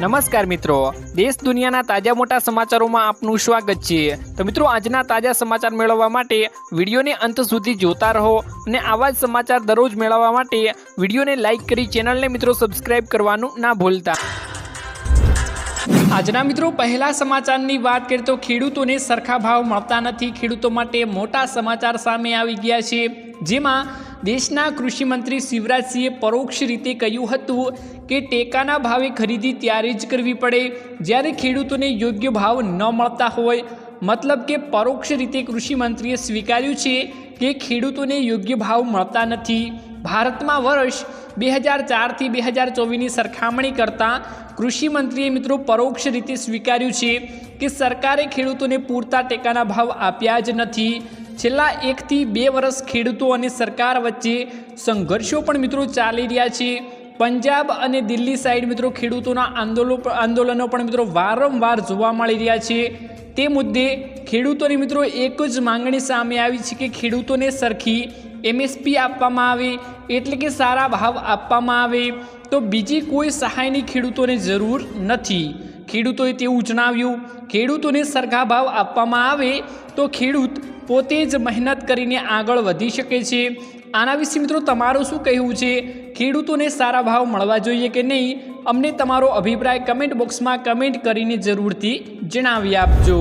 નમસ્કાર મિત્રો. દેશ દુનિયાના તાજા મોટા સમાચારોમાં આપનું સ્વાગત છે. તો મિત્રો, આજના તાજા સમાચાર મેળવવા માટે વિડીયોને અંત સુધી જોતા રહો અને આવા જ સમાચાર દરરોજ મેળવવા માટે વિડીયોને લાઇક કરી ચેનલને મિત્રો સબસ્ક્રાઇબ કરવાનું ના ભૂલતા. આજના મિત્રો, પહેલા સમાચારની વાત કરીએ તો ખેડૂતોને સરખા ભાવ મળતા નથી. ખેડૂતો માટે મોટા સમાચાર સામે આવી ગયા છે. જેમાં દેશના કૃષિમંત્રી શિવરાજસિંહે પરોક્ષ રીતે કહ્યું હતું કે ટેકાના ભાવે ખરીદી ત્યારે જ કરવી પડે જ્યારે ખેડૂતોને યોગ્ય ભાવ ન મળતા હોય. મતલબ કે પરોક્ષ રીતે કૃષિમંત્રીએ સ્વીકાર્યું છે કે ખેડૂતોને યોગ્ય ભાવ મળતા નથી. ભારતમાં વર્ષ બે હજાર ચારથી બે હજાર ચોવીસની સરખામણી કરતાં કૃષિમંત્રીએ મિત્રો પરોક્ષ રીતે સ્વીકાર્યું છે કે સરકારે ખેડૂતોને પૂરતા ટેકાના ભાવ આપ્યા જ નથી. છેલ્લા એકથી બે વર્ષ ખેડૂતો અને સરકાર વચ્ચે સંઘર્ષો પણ મિત્રો ચાલી રહ્યા છે. પંજાબ અને દિલ્હી સાઈડ મિત્રો ખેડૂતોના આંદોલનો આંદોલનો પણ મિત્રો વારંવાર જોવા મળી રહ્યા છે. તે મુદ્દે ખેડૂતોની મિત્રો એક જ માંગણી સામે આવી છે કે ખેડૂતોને સરખી એમએસપી આપવામાં આવે, એટલે કે સારા ભાવ આપવામાં આવે. તો બીજી કોઈ સહાયની ખેડૂતોને જરૂર નથી. ખેડૂતોએ તેવું જણાવ્યું, ખેડૂતોને સરખા ભાવ આપવામાં આવે તો ખેડૂત પોતે જ મહેનત કરીને આગળ વધી શકે છે. આના વિશે મિત્રો તમારું શું કહેવું છે? ખેડૂતોને સારા ભાવ મળવા જોઈએ કે નહીં? અમને તમારો અભિપ્રાય કમેન્ટ બોક્સમાં કમેન્ટ કરીને જરૂરથી જણાવી આપજો.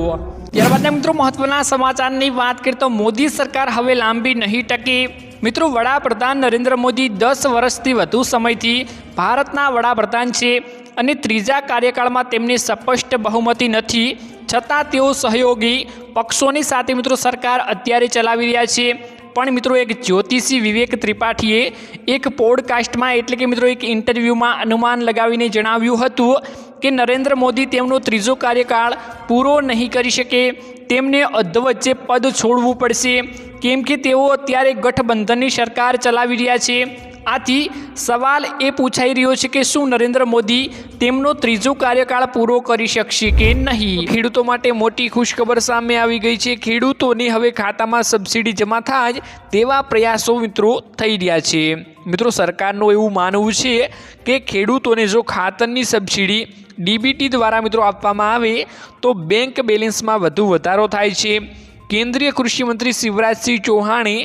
ત્યારબાદના મિત્રો મહત્વના સમાચારની વાત કરીએ તો મોદી સરકાર હવે લાંબી નહીં ટકે. મિત્રો વડાપ્રધાન નરેન્દ્ર મોદી દસ વર્ષથી વધુ સમયથી ભારતના વડાપ્રધાન છે અને ત્રીજા કાર્યકાળમાં તેમની સ્પષ્ટ બહુમતી નથી. છતાં તેઓ સહયોગી પક્ષોની સાથે મિત્રો સરકાર અત્યારે ચલાવી રહ્યા છે. પણ મિત્રો એક જ્યોતિષી વિવેક ત્રિપાઠીએ એક પોડકાસ્ટમાં એટલે કે મિત્રો એક ઇન્ટરવ્યૂમાં અનુમાન લગાવીને જણાવ્યું હતું કે નરેન્દ્ર મોદી તેમનો ત્રીજો કાર્યકાળ પૂરો નહીં કરી શકે. તેમને અધવચ્ચે પદ છોડવું પડશે. કેમ કે તેઓ અત્યારે ગઠબંધનની સરકાર ચલાવી રહ્યા છે. આથી સવાલ એ પૂછાઈ રહ્યો છે કે શું નરેન્દ્ર મોદી તેમનો ત્રીજો કાર્યકાળ પૂરો કરી શકશે કે નહીં? ખેડૂતો માટે મોટી ખુશખબર સામે આવી ગઈ છે. ખેડૂતોને હવે ખાતામાં સબસિડી જમા થાય તેવા પ્રયાસો મિત્રો થઈ રહ્યા છે. મિત્રો, સરકારનું એવું માનવું છે કે ખેડૂતોને જો ખાતરની સબસિડી ડીબીટી દ્વારા મિત્રો આપવામાં આવે તો બેંક બેલેન્સમાં વધુ વધારો થાય છે. કેન્દ્રીય કૃષિમંત્રી શિવરાજસિંહ ચૌહાણે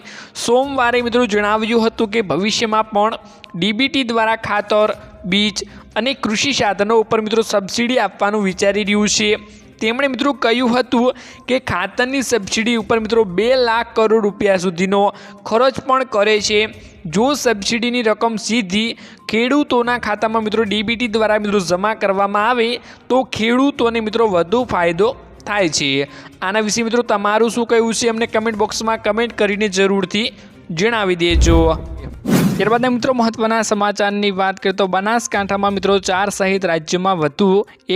સોમવારે મિત્રો જણાવ્યું હતું કે ભવિષ્યમાં પણ ડીબીટી દ્વારા ખાતર, બીજ અને કૃષિ સાધનો ઉપર મિત્રો સબસિડી આપવાનું વિચારી રહ્યું છે. તેમણે મિત્રો કહ્યું હતું કે ખાતરની સબસિડી ઉપર મિત્રો બે લાખ કરોડ રૂપિયા સુધીનો ખર્ચ પણ કરે છે. જો સબસિડીની રકમ સીધી ખેડૂતોના ખાતામાં મિત્રો ડીબીટી દ્વારા મિત્રો જમા કરવામાં આવે તો ખેડૂતોને મિત્રો વધુ ફાયદો થાય છે. આના વિશે મિત્રો તમારું શું કહેવું છે? અમને કમેન્ટ બોક્સમાં કમેન્ટ કરીને જરૂરથી જણાવી દેજો. ત્યારબાદ મિત્રો મહત્વના સમાચારની વાત કરીએ તો બનાસકાંઠામાં મિત્રો ચાર સહિત રાજ્યમાં વધુ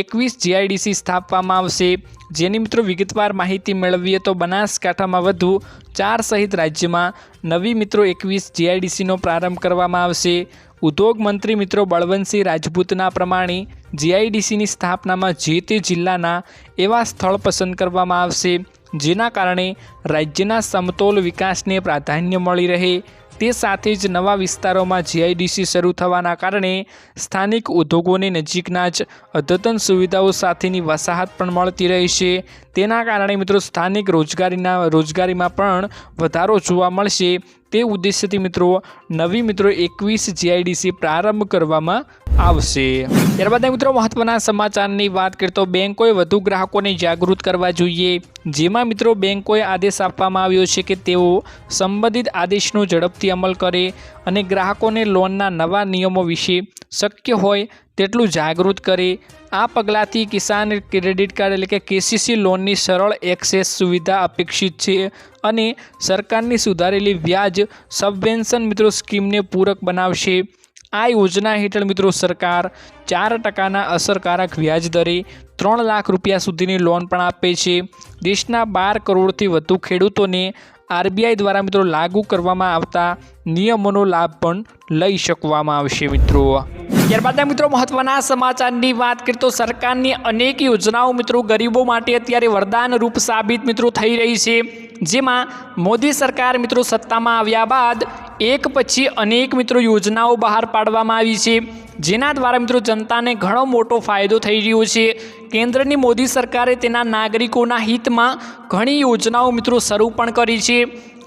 એકવીસ જીઆઈડીસી સ્થાપવામાં આવશે. જેની મિત્રો વિગતવાર માહિતી મેળવીએ તો બનાસકાંઠામાં વધુ ચાર સહિત રાજ્યમાં નવી મિત્રો એકવીસ જીઆઈડીસીનો પ્રારંભ કરવામાં આવશે. ઉદ્યોગ મંત્રી મિત્રો બળવંતસિંહ રાજપૂતના પ્રમાણે જીઆઈડીસીની સ્થાપનામાં જે તે જિલ્લાના એવા સ્થળ પસંદ કરવામાં આવશે, જેના કારણે રાજ્યના સમતોલ વિકાસને પ્રાધાન્ય મળી રહે. તે સાથે જ નવા વિસ્તારોમાં જીઆઈડીસી શરૂ થવાના કારણે સ્થાનિક ઉદ્યોગોને નજીકના જ અદ્યતન સુવિધાઓ સાથેની વસાહત પણ મળતી રહેશે તેના કારણે મિત્રો સ્થાનિક રોજગારીના, રોજગારીમાં પણ વધારો જોવા મળશે. તે ઉદ્દેશ્યથી મિત્રો નવી મિત્રો એકવીસ જીઆઈડીસી પ્રારંભ કરવામાં આવશે. ત્યારબાદ મિત્રો મહત્વના સમાચારની વાત કરીએ તો બેંકોએ વધુ ગ્રાહકોને જાગૃત કરવા જોઈએ. જેમાં મિત્રો બેંકોએ આદેશ આપવામાં આવ્યો છે કે તેઓ સંબંધિત આદેશનો ઝડપથી અમલ કરે. અને ગ્રાહકોને લોનના નવા નિયમો વિશે શક્ય હોય તેટલું જાગૃત કરે આ પગલાંથી કિસાન ક્રેડિટ કાર્ડ એટલે કે કેસીસી લોનની સરળ એક્સેસ સુવિધા અપેક્ષિત છે અને સરકારની સુધારેલી વ્યાજ સબવેન્શન મિત્રો સ્કીમને પૂરક બનાવશે. આ યોજના હેઠળ મિત્રો સરકાર ચાર ટકાના અસરકારક વ્યાજ દરે ત્રણ લાખ રૂપિયા સુધીની લોન પણ આપે છે. દેશના બાર કરોડથી વધુ ખેડૂતોને આરબીઆઈ દ્વારા મિત્રો લાગુ કરવામાં આવતા નિયમોનો લાભ પણ લઈ શકવામાં આવશે મિત્રો. ત્યારબાદ મિત્રો મહત્વના સમાચારની વાત કરીએ તો સરકારની અનેક યોજનાઓ મિત્રો ગરીબો માટે અત્યારે વરદાન રૂપ સાબિત મિત્રો થઈ રહી છે. જેમાં મોદી સરકાર મિત્રો સત્તામાં આવ્યા બાદ એક પછી અનેક મિત્રો યોજનાઓ બહાર પાડવામાં આવી છે. જેના દ્વારા મિત્રો જનતાને ઘણો મોટો ફાયદો થઈ રહ્યો છે. કેન્દ્રની મોદી સરકારે તેના નાગરિકોના હિતમાં ઘણી યોજનાઓ મિત્રો શરૂ પણ કરી છે.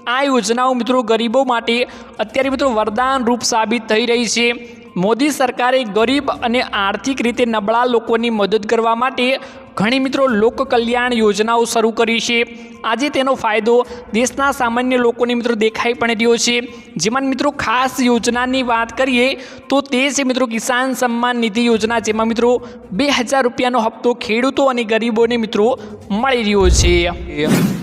આ યોજનાઓ મિત્રો ગરીબો માટે અત્યારે મિત્રો વરદાન રૂપ સાબિત થઈ રહી છે. મોદી સરકારે ગરીબ અને આર્થિક રીતે નબળા લોકોની મદદ કરવા માટે ઘણી મિત્રો લોક કલ્યાણ યોજનાઓ શરૂ કરી છે. આજે તેનો ફાયદો દેશના સામાન્ય લોકોને મિત્રો દેખાઈ પણ રહ્યો છે. જેમાં મિત્રો ખાસ યોજનાની વાત કરીએ તો તે છે મિત્રો કિસાન સન્માન નિધિ યોજના, જેમાં મિત્રો બે હજાર રૂપિયાનો હપ્તો ખેડૂતો અને ગરીબોને મિત્રો મળી રહ્યો છે.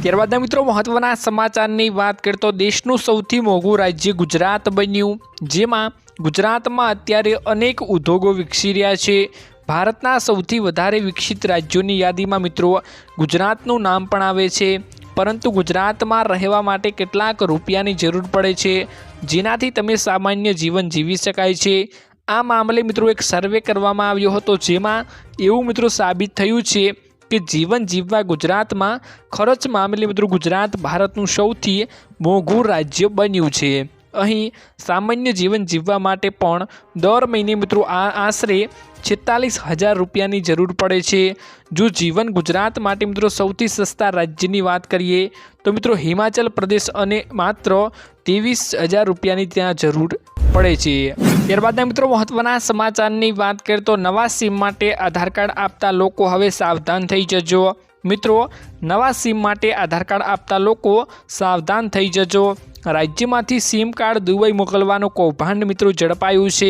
ત્યારબાદના મિત્રો મહત્વના સમાચારની વાત કરીએ તો દેશનું સૌથી મોંઘું રાજ્ય ગુજરાત બન્યું. જેમાં ગુજરાતમાં અત્યારે અનેક ઉદ્યોગો વિકસી રહ્યા છે. ભારતના સૌથી વધારે વિકસિત રાજ્યોની યાદીમાં મિત્રો ગુજરાતનું નામ પણ આવે છે. પરંતુ ગુજરાતમાં રહેવા માટે કેટલાક રૂપિયાની જરૂર પડે છે. જેનાથી તમે સામાન્ય જીવન જીવી શકાય છે. આ મામલે મિત્રો એક સર્વે કરવામાં આવ્યો હતો જેમાં એવું મિત્રો સાબિત થયું છે કે જીવન જીવવા ગુજરાતમાં ખર્ચ મામલે મિત્રો ગુજરાત ભારતનું સૌથી મોંઘું રાજ્ય બન્યું છે. અહીં સામાન્ય જીવન જીવવા માટે પણ દર મહિને મિત્રો આ આશરે છેતાલીસ હજાર રૂપિયાની જરૂર પડે છે. જો જીવન ગુજરાત માટે મિત્રો સૌથી સસ્તા રાજ્યની વાત કરીએ, તો મિત્રો હિમાચલ પ્રદેશ અને માત્ર ત્રેવીસ હજાર રૂપિયાની ત્યાં જરૂર પડે છે. ત્યારબાદના મિત્રો મહત્વના સમાચારની વાત કરીએ તો નવા સિમ માટે આધાર કાર્ડ આપતા લોકો હવે સાવધાન થઈ જજો. મિત્રો, નવા સિમ માટે આધાર કાર્ડ આપતા લોકો સાવધાન થઈ જજો. રાજ્યમાંથી સિમ કાર્ડ દુબઈ મોકલવાનું કૌભાંડ મિત્રો ઝડપાયું છે.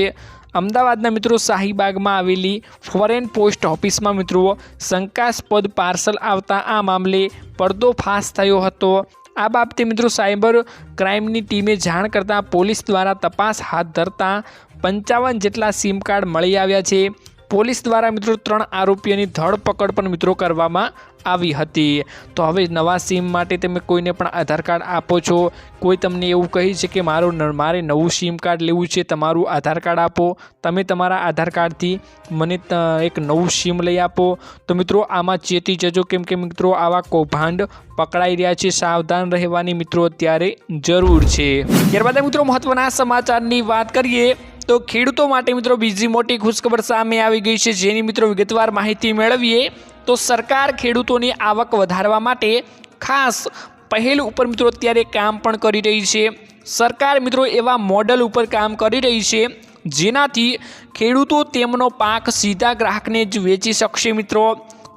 અમદાવાદના મિત્રો શાહીબાગમાં આવેલી ફોરેન પોસ્ટ ઓફિસમાં મિત્રો શંકાસ્પદ પાર્સલ આવતા આ મામલે પર્દોફાશ થયો હતો. આ બાબતે મિત્રો સાયબર ક્રાઇમની ટીમે જાણ કરતાં પોલીસ દ્વારા તપાસ હાથ ધરતા પંચાવન જેટલા સિમ કાર્ડ મળી આવ્યા છે. પોલીસ દ્વારા મિત્રો ત્રણ આરોપીઓની ધરપકડ પણ મિત્રો કરવામાં આવી હતી. તો હવે નવા સિમ માટે તમે કોઈને પણ આધાર કાર્ડ આપો છો, કોઈ તમને એવું કહે છે કે મારું મારે નવું સિમ કાર્ડ લેવું છે, તમારું આધાર કાર્ડ આપો, તમે તમારા આધાર કાર્ડથી મને એક નવું સિમ લઈ આપો. તો મિત્રો આમાં ચેતી જજો કેમ કે મિત્રો આવા કૌભાંડ પકડાઈ રહ્યા છે, સાવધાન રહેવાની મિત્રો અત્યારે જરૂર છે. ત્યારબાદ મિત્રો મહત્વના સમાચારની વાત કરીએ. તો ખેડૂતો માટે મિત્રો બીજી મોટી ખુશખબર સામે આવી ગઈ છે. જેની મિત્રો વિગતવાર માહિતી મેળવીએ તો સરકાર ખેડૂતોની આવક વધારવા માટે ખાસ પહેલ ઉપર મિત્રો અત્યારે કામ પણ કરી રહી છે. સરકાર મિત્રો એવા મોડલ ઉપર કામ કરી રહી છે જેનાથી ખેડૂતો તેમનો પાક સીધા ગ્રાહકને જ વેચી શકશે મિત્રો.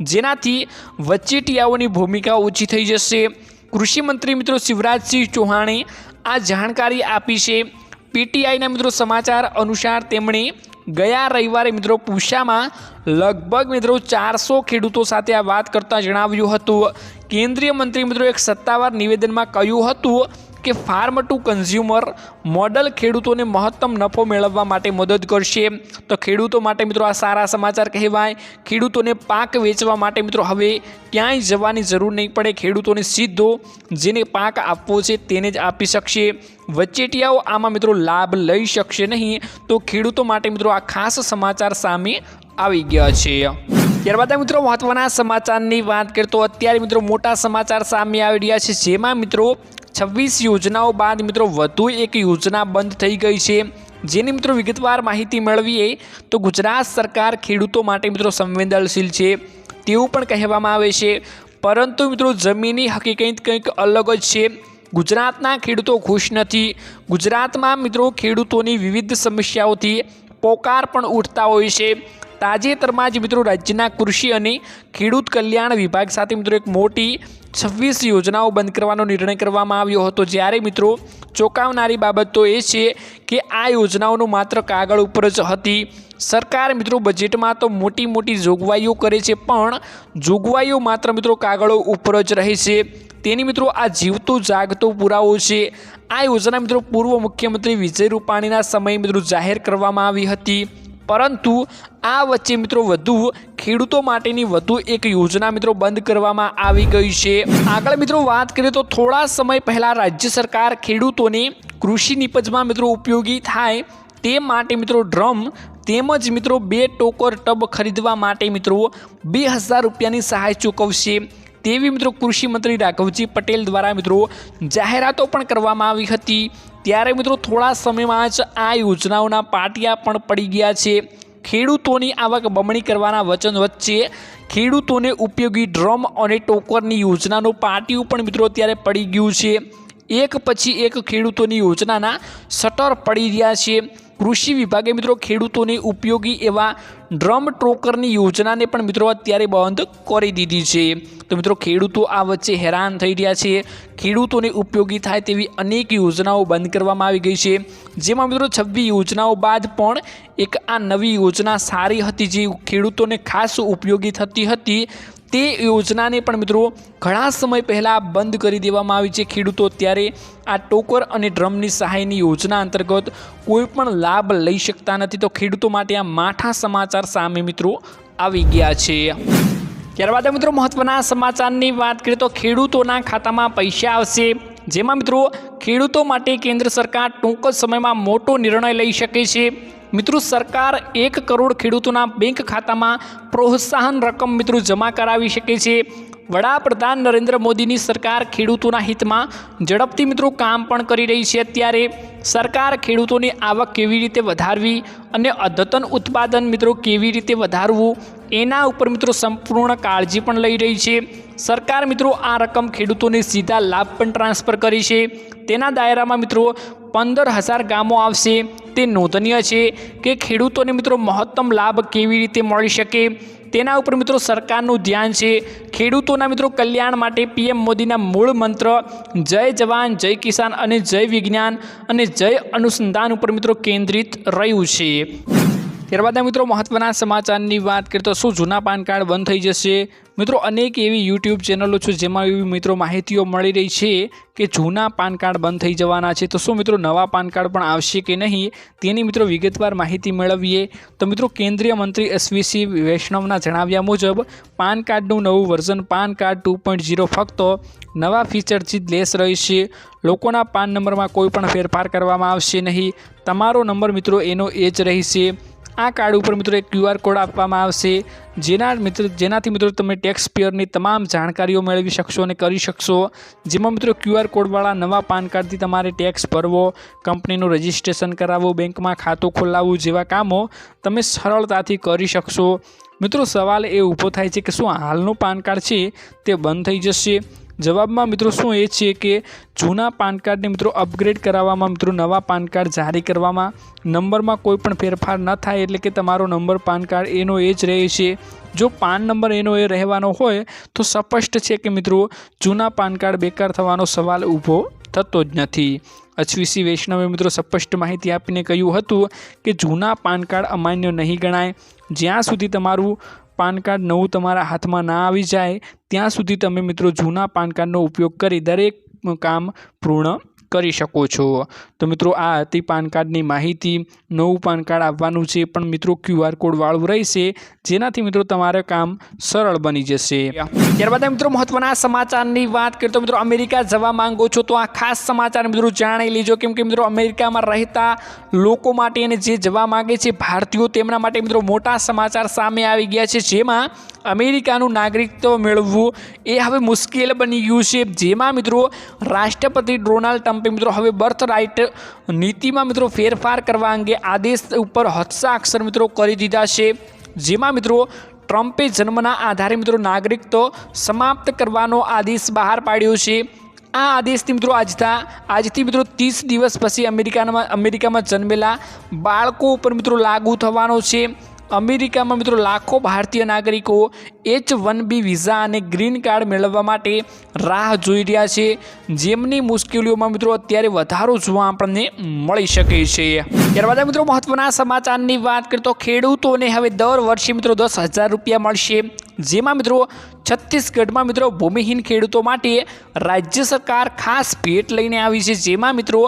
જેનાથી વચેટિયાઓની ભૂમિકા ઓછી થઈ જશે. કૃષિ મંત્રી મિત્રો શિવરાજસિંહ ચૌહાણે આ જાણકારી આપી છે. પીટીઆઈના મિત્રો સમાચાર અનુસાર તેમણે ગયા રવિવારે મિત્રો પૂસામાં લગભગ મિત્રો ચારસો ખેડૂતો સાથે આ વાત કરતાં જણાવ્યું હતું. કેન્દ્રીય મંત્રી મિત્રો એક સત્તાવાર નિવેદનમાં કહ્યું હતું કે ફાર્મ ટુ કન્ઝ્યુમર મોડલ ખેડૂતોને મહત્તમ નફો મેળવવા માટે મદદ કરશે. તો ખેડૂતો માટે મિત્રો આ સારા સમાચાર કહેવાય. ખેડૂતોને પાક વેચવા માટે મિત્રો હવે ક્યાંય જવાની જરૂર નહીં પડે. ખેડૂતોને સીધો જેને પાક આપવો છે તેને જ આપી શકશે. વચેટિયાઓ આમાં મિત્રો લાભ લઈ શકશે નહીં. તો ખેડૂતો માટે મિત્રો આ ખાસ સમાચાર સામે આવી ગયા છે. ત્યારબાદ મિત્રો મહત્વના સમાચારની વાત કરીએ તો અત્યારે મિત્રો મોટા સમાચાર સામે આવી રહ્યા છે. જેમાં મિત્રો છવ્વીસ યોજનાઓ બાદ મિત્રો વધુ એક યોજના બંધ થઈ ગઈ છે. જેની મિત્રો વિગતવાર માહિતી મેળવીએ તો ગુજરાત સરકાર ખેડૂતો માટે મિત્રો સંવેદનશીલ છે. તેવું પણ કહેવામાં આવે છે. પરંતુ મિત્રો જમીની હકીકત કંઈક અલગ જ છે. ગુજરાતના ખેડૂતો ખુશ નથી. ગુજરાતમાં મિત્રો ખેડૂતોની વિવિધ સમસ્યાઓથી પોકાર પણ ઉઠતા હોય છે. તાજેતરમાં જ મિત્રો રાજ્યના કૃષિ અને ખેડૂત કલ્યાણ વિભાગ સાથે મિત્રો એક મોટી છવ્વીસ યોજનાઓ બંધ કરવાનો નિર્ણય કરવામાં આવ્યો હતો. જ્યારે મિત્રો ચોંકાવનારી બાબત તો એ છે કે આ યોજનાઓનું માત્ર કાગળ ઉપર જ હતી. સરકાર મિત્રો બજેટમાં તો મોટી મોટી જોગવાઈઓ કરે છે, પણ જોગવાઈઓ માત્ર મિત્રો કાગળો ઉપર જ રહે છે. તેની મિત્રો આ જીવતો જાગતો પુરાવો છે. આ યોજના મિત્રો પૂર્વ મુખ્યમંત્રી વિજય રૂપાણીના સમયે મિત્રો જાહેર કરવામાં આવી હતી. પરંતુ આ વચ્ચે મિત્રો વધુ ખેડૂતો માટેની વધુ એક યોજના મિત્રો બંધ કરવામાં આવી ગઈ છે. આગળ મિત્રો વાત કરીએ તો થોડા સમય પહેલાં રાજ્ય સરકાર ખેડૂતોને કૃષિ નિપજમાં મિત્રો ઉપયોગી થાય તે માટે મિત્રો ડ્રમ તેમજ મિત્રો બે ટોકર ટબ ખરીદવા માટે મિત્રો બે હજાર રૂપિયાની સહાય ચૂકવશે. તેવી મિત્રો કૃષિ મંત્રી રાઘવજી પટેલ દ્વારા મિત્રો જાહેરાતો પણ કરવામાં આવી હતી. ત્યારે મિત્રો થોડા સમયમાં જ આ યોજનાઓના પાટિયા પણ પડી ગયા છે. ખેડૂતોની આવક બમણી કરવાના વચન વચ્ચે ખેડૂતોને ઉપયોગી ડ્રમ અને ટોકરની યોજનાનું પાટિયું પણ મિત્રો અત્યારે પડી ગયું છે. એક પછી એક ખેડૂતોની યોજનાના શટર પડી રહ્યા છે. કૃષિ વિભાગે મિત્રો ખેડૂતોને ઉપયોગી એવા ડ્રમ ટ્રોકરની યોજનાને પણ મિત્રો અત્યારે બંધ કરી દીધી છે. તો મિત્રો, ખેડૂતો આ વચ્ચે હેરાન થઈ રહ્યા છે. ખેડૂતોને ઉપયોગી થાય તેવી અનેક યોજનાઓ બંધ કરવામાં આવી ગઈ છે. જેમાં મિત્રો, છવ્વી યોજનાઓ બાદ પણ એક આ નવી યોજના સારી હતી, જે ખેડૂતોને ખાસ ઉપયોગી થતી હતી. તે યોજનાને પણ મિત્રો ઘણા સમય પહેલાં બંધ કરી દેવામાં આવી છે ખેડૂતો. ત્યારે આ ટોકર અને ડ્રમની સહાયની યોજના અંતર્ગત કોઈપણ લાભ લઈ શકતા નથી. તો ખેડૂતો માટે આ માઠા સમાચાર સામે મિત્રો આવી ગયા છે. ત્યારબાદ મિત્રો મહત્વના સમાચારની વાત કરીએ તો ખેડૂતોના ખાતામાં પૈસા આવશે. જેમાં મિત્રો ખેડૂતો માટે કેન્દ્ર સરકાર ટૂંક સમયમાં મોટો નિર્ણય લઈ શકે છે. મિત્રો, સરકાર એક કરોડ ખેડૂતોના બેંક ખાતામાં પ્રોત્સાહન રકમ મિત્રો જમા કરાવી શકે છે. વડાપ્રધાન નરેન્દ્ર મોદીની સરકાર ખેડૂતોના હિતમાં ઝડપથી મિત્રો કામ પણ કરી રહી છે. અત્યારે સરકાર ખેડૂતોની આવક કેવી રીતે વધારવી અને અદ્યતન ઉત્પાદન મિત્રો કેવી રીતે વધારવું, એના ઉપર મિત્રો સંપૂર્ણ કાળજી પણ લઈ રહી છે. સરકાર મિત્રો આ રકમ ખેડૂતોને સીધા લાભ પણ ટ્રાન્સફર કરી છે. તેના દાયરામાં મિત્રો પંદર હજાર ગામો આવશે. તે નોંધનીય છે કે ખેડૂતોને મિત્રો મહત્તમ લાભ કેવી રીતે મળી શકે? તેના ઉપર મિત્રો સરકારનું ધ્યાન છે. ખેડૂતોના મિત્રો કલ્યાણ માટે પીએમ મોદીના મૂળ મંત્ર, જય જવાન, જય કિસાન અને જય વિજ્ઞાન અને જય અનુસંધાન ઉપર મિત્રો કેન્દ્રિત રહ્યું છે. ત્યારબાદ મિત્રો મહત્વના સમાચારની વાત કરીએ તો શું જૂના પાન કાર્ડ બંધ થઈ જશે? મિત્રો અનેક એવી યુટ્યુબ ચેનલો છે જેમાં એવી મિત્રો માહિતીઓ મળી રહી છે કે જૂના પાન કાર્ડ બંધ થઈ જવાના છે. તો શું મિત્રો નવા પાન કાર્ડ પણ આવશે કે નહીં? તેની મિત્રો વિગતવાર માહિતી મેળવીએ. તો મિત્રો કેન્દ્રીય મંત્રી એસવીસી વૈષ્ણવના જણાવ્યા મુજબ, પાન કાર્ડનું નવું version PAN card two point zero ફક્ત નવા ફીચરથી લેસ રહેશે. લોકોના પાન નંબરમાં કોઈ પણ ફેરફાર કરવામાં આવશે નહીં. તમારો નંબર મિત્રો એનો એ જ રહેશે. આ કાર્ડ ઉપર મિત્રો એક ક્યુઆર કોડ આપવામાં આવશે. જેના મિત્ર જેનાથી મિત્રો તમે ટેક્સ પેયરની તમામ જાણકારીઓ મેળવી શકશો અને કરી શકશો. જેમાં મિત્રો ક્યુઆર કોડવાળા નવા પાન કાર્ડથી તમારે ટેક્સ ભરવો, કંપનીનું રજિસ્ટ્રેશન કરાવવું, બેંકમાં ખાતું ખોલાવવું જેવા કામો તમે સરળતાથી કરી શકશો. મિત્રો સવાલ એ ઊભો થાય છે કે શું હાલનું પાન કાર્ડ છે તે બંધ થઈ જશે? જવાબમાં મિત્રો શું એ છે કે જૂના પાન કાર્ડને મિત્રો અપગ્રેડ કરાવવામાં, મિત્રો નવા પાન કાર્ડ જારી કરવામાં, નંબરમાં કોઈ પણ ફેરફાર ન થાય એટલે કે તમારો નંબર, પાન કાર્ડ એનો એ જ રહે છે. જો પાન નંબર એનો એ રહેવાનો હોય, તો સ્પષ્ટ છે કે મિત્રો જૂના પાન કાર્ડ બેકાર થવાનો સવાલ ઊભો થતો જ નથી. અશ્વિસી વૈષ્ણવે મિત્રો સ્પષ્ટ માહિતી આપીને કહ્યું હતું કે જૂના પાન કાર્ડ અમાન્ય નહીં ગણાય. જ્યાં સુધી તમારું પાન કાર્ડ નવું તમારા હાથમાં ના આવી જાય, ત્યાં સુધી તમે મિત્રો જૂના પાન કાર્ડનો ઉપયોગ કરી દરેક કામ પૂર્ણ કરી શકો છો. તો મિત્રો, આ હતી પાન કાર્ડની માહિતી. નવું પાન કાર્ડ આવવાનું છે, પણ મિત્રો ક્યુઆર કોડવાળું રહેશે. જેનાથી મિત્રો, તમારે કામ સરળ બની જશે. ત્યારબાદ મિત્રો, મહત્વના સમાચારની વાત કરીએ તો મિત્રો, અમેરિકા જવા માંગો છો, તો આ ખાસ સમાચાર મિત્રો, જાણી લેજો. કેમ કે મિત્રો, અમેરિકામાં રહેતા લોકો માટે અને જે જવા માગે છે, ભારતીયો તેમના માટે મિત્રો, મોટા સમાચાર સામે આવી ગયા છે. જેમાં અમેરિકાનું નાગરિકત્વ મેળવવું એ હવે મુશ્કેલ બની ગયું છે. જેમાં મિત્રો, રાષ્ટ્રપતિ ડોનાલ્ડ ટ્રમ્પે મિત્રો, હવે બર્થ રાઇટ નીતિમાં મિત્રો ફેરફાર કરવા અંગે આદેશ ઉપર હસ્તાક્ષર મિત્રો કરી દીધા છે. જેમાં મિત્રો, ટ્રમ્પે જન્મના આધારે મિત્રો નાગરિકત્વ સમાપ્ત કરવાનો આદેશ બહાર પાડ્યો છે. આ આદેશથી મિત્રો આજતા આજથી મિત્રો ત્રીસ દિવસ પછી અમેરિકામાં અમેરિકામાં જન્મેલા બાળકો ઉપર મિત્રો લાગુ થવાનો છે. અમેરિકામાં મિત્રો લાખો ભારતીય નાગરિકો એચ વન બી વિઝા અને ગ્રીન કાર્ડ મેળવવા માટે રાહ જોઈ રહ્યા છે. જેમની મુશ્કેલીઓમાં મિત્રો અત્યારે વધારો જોવા આપણને મળી શકે છે. ત્યારબાદ મિત્રો મહત્વના સમાચારની વાત કરીએ તો ખેડૂતોને હવે દર વર્ષે મિત્રો દસ હજાર રૂપિયા મળશે. જેમાં મિત્રો છત્તીસગઢમાં મિત્રો ભૂમિહીન ખેડૂતો માટે રાજ્ય સરકાર ખાસ ભેટ લઈને આવી છે. જેમાં મિત્રો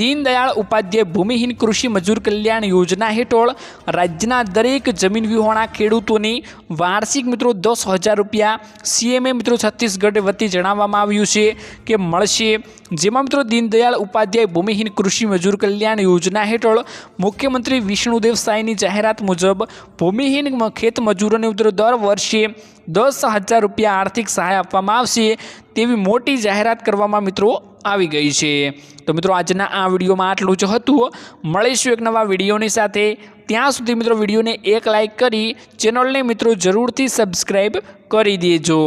દીનદયાળ ઉપાધ્યાય ભૂમિહીન કૃષિ મજૂર કલ્યાણ યોજના હેઠળ રાજ્યના દરેક જમીન વિહોણા ખેડૂતોની વાર્ષિક મિત્રો દસ હજાર રૂપિયા સીએમએ મિત્રો છત્તીસગઢ વતી જણાવવામાં આવ્યું છે કે મળશે. જેમાં મિત્રો દીનદયાળ ઉપાધ્યાય ભૂમિહીન કૃષિ મજૂર કલ્યાણ યોજના હેઠળ મુખ્યમંત્રી વિષ્ણુદેવ સાયની જાહેરાત મુજબ ભૂમિહીન ખેત મજૂરોને મિત્રો દર વર્ષે દસ હજાર રૂપિયા આર્થિક સહાય આપવામાં આવશે તેવી મોટી જાહેરાત કરવામાં મિત્રો આવી ગઈ છે. તો મિત્રો આજના આ વિડીયોમાં આટલું જ હતું. મળીશું એક નવા વિડીયોની સાથે. ત્યાં સુધી મિત્રો વિડીયોને એક લાઇક કરી ચેનલને મિત્રો જરૂરથી સબસ્ક્રાઈબ કરી દેજો.